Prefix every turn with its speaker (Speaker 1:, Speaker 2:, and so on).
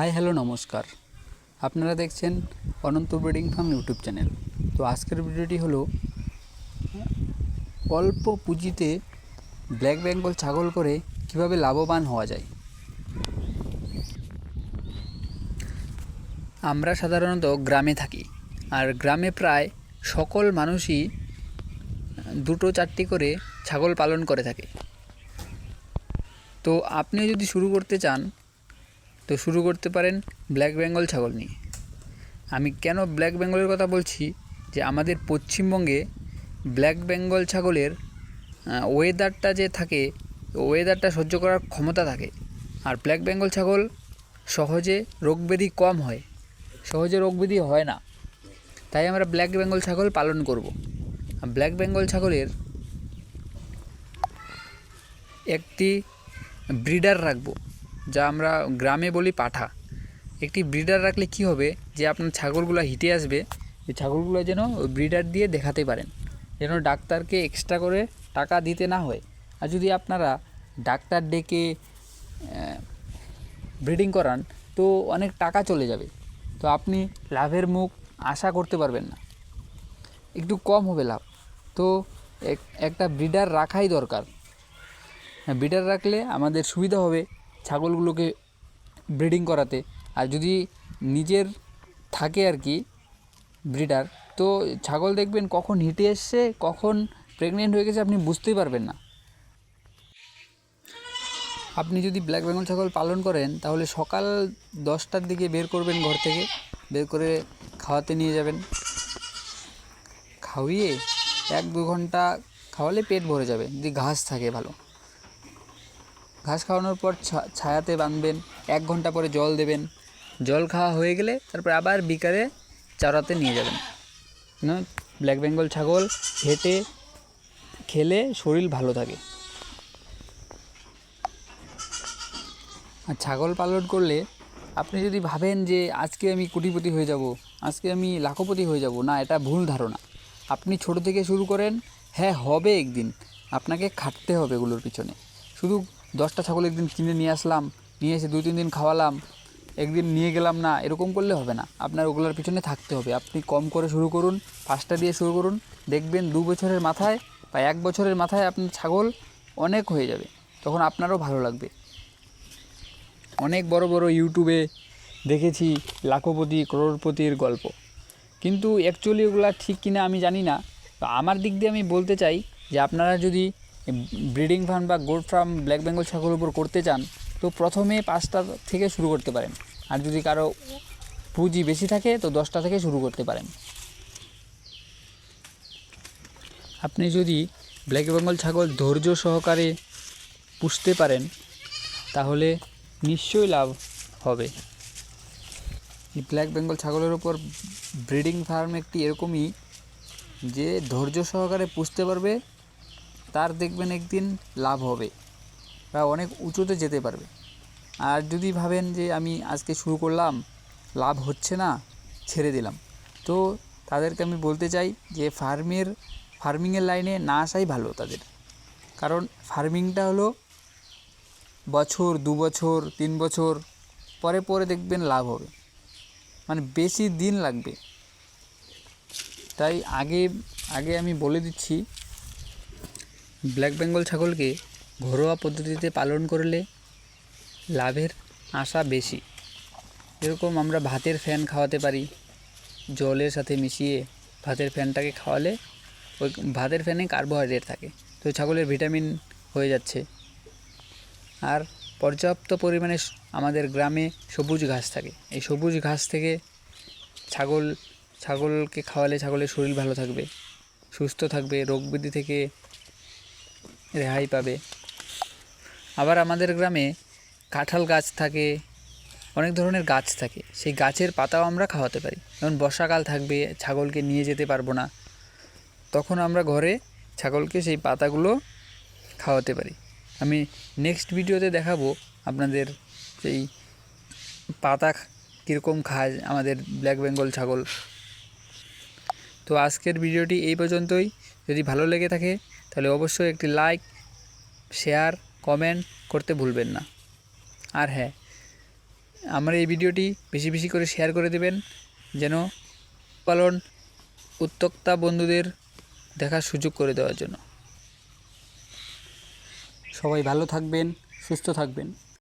Speaker 1: High, hello, নমস্কার। আপনারা দেখছেন Ananta breeding farm YouTube channel. তো আজকের ভিডিওটি হলো, অল্প পুঁজিতে ব্ল্যাক বেঙ্গল ছাগল করে কীভাবে লাভবান হওয়া যায়। আমরা সাধারণত গ্রামে থাকি, আর গ্রামে প্রায় সকল মানুষই দুটো চারটি করে ছাগল পালন করে থাকে। তো আপনি যদি শুরু করতে চান তো শুরু করতে পারেন ব্ল্যাক বেঙ্গল ছাগল নিয়ে। আমি কেন ব্ল্যাক বেঙ্গলের কথা বলছি? যে আমাদের পশ্চিমবঙ্গে ব্ল্যাক বেঙ্গল ছাগলের ওয়েদারটা যে থাকে ওয়েদারটা সহ্য করার ক্ষমতা থাকে। আর ব্ল্যাক বেঙ্গল ছাগল সহজে রোগব্যাধি কম হয়। সহজে রোগব্যাধি হয় না। তাই আমরা ব্ল্যাক বেঙ্গল ছাগল পালন করব। ব্ল্যাক বেঙ্গল ছাগলের একটি ব্রিডার রাখব। যা আমরা গ্রামে বলি পাঠা। একটি ব্রিডার রাখলে কি হবে? যে আপনার ছাগলগুলো হিটে আসবে, এই ছাগলগুলো যেন ব্রিডার দিয়ে দেখাতে পারেন। যেন ডাক্তারকে এক্সট্রা করে টাকা দিতে না হয়। আর যদি আপনারা ডাক্তার ডেকে ব্রিডিং করান, তো অনেক টাকা চলে যাবে। তো আপনি লাভের মুখ আশা করতে পারবেন না। একটু কম হবে লাভ। তো এক- একটা ব্রিডার রাখাই দরকার। হ্যাঁ ব্রিডার রাখলে আমাদের সুবিধা হবে। ছাগলগুলোকে ব্রিডিং করাতে। আর যদি নিজের থাকে আর কি ব্রিডার তো ছাগল দেখবেন কখন হিটে এসছে, কখন প্রেগনেন্ট হয়ে গেছে আপনি বুঝতেই পারবেন না। আপনি যদি ব্ল্যাক বেঙ্গল ছাগল পালন করেন, তাহলে সকাল দশটার দিকে বের করবেন ঘর থেকে, বের করে খাওয়াতে নিয়ে যাবেন। খাওয়িয়ে এক দু ঘণ্টা খাওয়ালে পেট ভরে যাবে, যদি ঘাস থাকে ভালো। ঘাস খাওয়ানোর পর ছায়াতে বাঁধবেন, এক ঘণ্টা পরে জল দেবেন। জল খাওয়া হয়ে গেলে তারপর আবার বিকালে চারাতে নিয়ে যাবেন। ব্ল্যাক বেঙ্গল ছাগল হেঁটে খেলে শরীর ভালো থাকে। আর ছাগল পালন করলে আপনি যদি ভাবেন যে আজকে আমি কোটিপতি হয়ে যাব, আজকে আমি লাখপতি হয়ে যাব, না, এটা ভুল ধারণা। আপনি ছোট থেকে শুরু করেন হ্যাঁ হবে একদিন। আপনাকে খাটতে হবে এগুলোর পিছনে। শুধু দশটা ছাগল একদিন কিনে নিয়ে আসলাম, নিয়ে এসে দুই তিন দিন খাওয়ালাম, একদিন নিয়ে গেলাম না, এরকম করলে হবে না। আপনার ওগুলোর পিছনে থাকতে হবে। আপনি কম করে শুরু করুন, পাঁচটা দিয়ে শুরু করুন, দেখবেন দু বছরের মাথায় বা এক বছরের মাথায় আপনার ছাগল অনেক হয়ে যাবে। তখন আপনারও ভালো লাগবে। অনেক বড় বড় ইউটিউবে দেখেছি লাখপতি করোড়পতির গল্প। কিন্তু অ্যাকচুয়ালি ওগুলো ঠিক কিনা আমি জানি না। আমার দিক দিয়ে আমি বলতে চাই যে আপনারা যদি ব্রিডিং ফার্ম বা গোড ফার্ম, ব্ল্যাক বেঙ্গল ছাগলের উপর করতে চান, তো প্রথমে পাঁচটা থেকে শুরু করতে পারেন। আর যদি কারও পুঁজি বেশি থাকে, তো দশটা থেকে শুরু করতে পারেন। আপনি যদি ব্ল্যাক বেঙ্গল ছাগল ধৈর্য সহকারে পুষতে পারেন, তাহলে নিশ্চয়ই লাভ হবে। এই ব্ল্যাক বেঙ্গল ছাগলের ওপর ব্রিডিং ফার্ম একটি এরকমই যে ধৈর্য সহকারে পুষতে পারবে তার দেখবেন একদিন লাভ হবে বা অনেক উঁচুতে যেতে পারবে। আর যদি ভাবেন যে আমি আজকে শুরু করলাম, লাভ হচ্ছে না, ছেড়ে দিলাম। তো তাদেরকে আমি বলতে চাই যে ফার্মের, ফার্মিংয়ের লাইনে না আসাই ভালো তাদের। কারণ ফার্মিংটা হলো বছর, দু বছর, তিন বছর, পরে পরে দেখবেন লাভ হবে। মানে বেশি দিন লাগবে। তাই আগে আগে আমি বলে দিচ্ছি ব্ল্যাক বেঙ্গল ছাগলকে ঘরোয়া পদ্ধতিতে পালন করলে লাভের আশা বেশি। এরকম আমরা ভাতের ফ্যান খাওয়াতে পারি। জলের সাথে মিশিয়ে ভাতের ফ্যানটাকে খাওয়ালে ওই ভাতের ফ্যানে কার্বোহাইড্রেট থাকে। তো ছাগলের ভিটামিন হয়ে যাচ্ছে। আর পর্যাপ্ত পরিমাণে আমাদের গ্রামে সবুজ ঘাস থাকে। এই সবুজ ঘাস থেকে ছাগল, ছাগলকে খাওয়ালে ছাগলের শরীর ভালো থাকবে, সুস্থ থাকবে, রোগ থেকে রেহাই পাবে। আবার আমাদের গ্রামে কাঁঠাল গাছ থাকে, অনেক ধরনের গাছ থাকে। সেই গাছের পাতাও আমরা খাওয়াতে পারি। যেমন বর্ষাকাল থাকবে, ছাগলকে নিয়ে যেতে পারব না। তখন আমরা ঘরে ছাগলকে সেই পাতাগুলো খাওয়াতে পারি। আমি নেক্সট ভিডিওতে দেখাবো আপনাদের সেই পাতা কীরকম খায় আমাদের ব্ল্যাক বেঙ্গল ছাগল। তো আজকের ভিডিওটি এই পর্যন্তই। যদি ভালো লেগে থাকে তাহলে অবশ্যই একটি লাইক শেয়ার কমেন্ট করতে ভুলবেন না। আর হ্যাঁ আমার এই ভিডিওটি বেশি বেশি করে শেয়ার করে দেবেন, যেন পালন উদ্যোক্তা বন্ধুদের দেখার সুযোগ করে দেওয়ার জন্য। সবাই ভালো থাকবেন, সুস্থ থাকবেন।